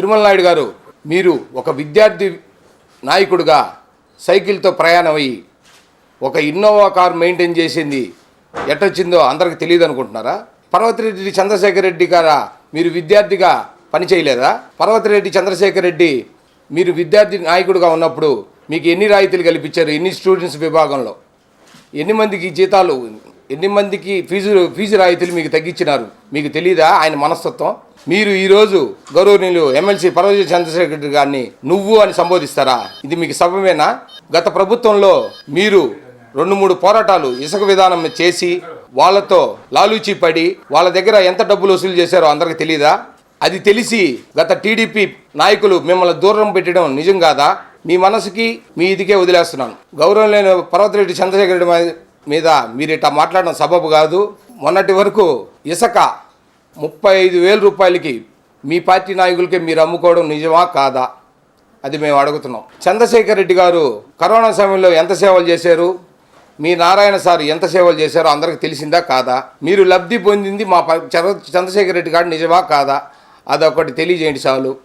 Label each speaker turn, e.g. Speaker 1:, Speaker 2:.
Speaker 1: తిరుమల నాయుడు గారు మీరు ఒక విద్యార్థి నాయకుడిగా సైకిల్తో ప్రయాణం అయ్యి ఒక ఇన్నోవా కార్ మెయింటైన్ చేసింది ఎట్టొచ్చిందో అందరికి తెలియదు అనుకుంటున్నారా? పర్వతిరెడ్డి చంద్రశేఖర్ రెడ్డి గారా మీరు విద్యార్థిగా పని చేయలేదా పర్వతిరెడ్డి చంద్రశేఖర్ రెడ్డి మీరు విద్యార్థి నాయకుడిగా ఉన్నప్పుడు మీకు ఎన్ని రాయితీలు కల్పించారు? ఎన్ని స్టూడెంట్స్ విభాగంలో? ఎన్ని మందికి జీతాలు ఎన్ని మందికి ఫీజు ఫీజు రాయితీలు మీకు తగ్గించినారు? మీకు తెలియదా ఆయన మనస్తత్వం. మీరు ఈరోజు గౌరవనీయులు ఎమ్మెల్సీ పర్వతి చంద్రశేఖర్ గారిని నువ్వు అని సంబోధిస్తారా? ఇది మీకు సభమేనా గత ప్రభుత్వంలో మీరు రెండు మూడు పోరాటాలు ఇసుక విధానం చేసి వాళ్ళతో లాలూచి పడి వాళ్ళ దగ్గర ఎంత డబ్బులు వసూలు చేశారో అందరికి తెలియదా అది తెలిసి గత టీడీపీ నాయకులు మిమ్మల్ని దూరం పెట్టడం నిజం కాదా? మీ మనసుకి మీ ఇదికే వదిలేస్తున్నాను. గౌరవం లేని పర్వతిరెడ్డి చంద్రశేఖర రెడ్డి మీద మీరు ఇట్లా మాట్లాడడం సబబు కాదు. మొన్నటి వరకు ఇసుక ముప్పై ఐదు వేల రూపాయలకి మీ పార్టీ నాయకులకి మీరు అమ్ముకోవడం నిజమా కాదా? అది మేము అడుగుతున్నాం. చంద్రశేఖర్ రెడ్డి గారు కరోనా సమయంలో ఎంత సేవలు చేశారు? మీ నారాయణ సార్ ఎంత సేవలు చేశారో అందరికి తెలిసిందా కాదా? మీరు లబ్ధి పొందింది మా ప- చంద్ర- చంద్రశేఖర్ రెడ్డి గారు నిజమా కాదా? అదొకటి తెలియజేయండి చాలు.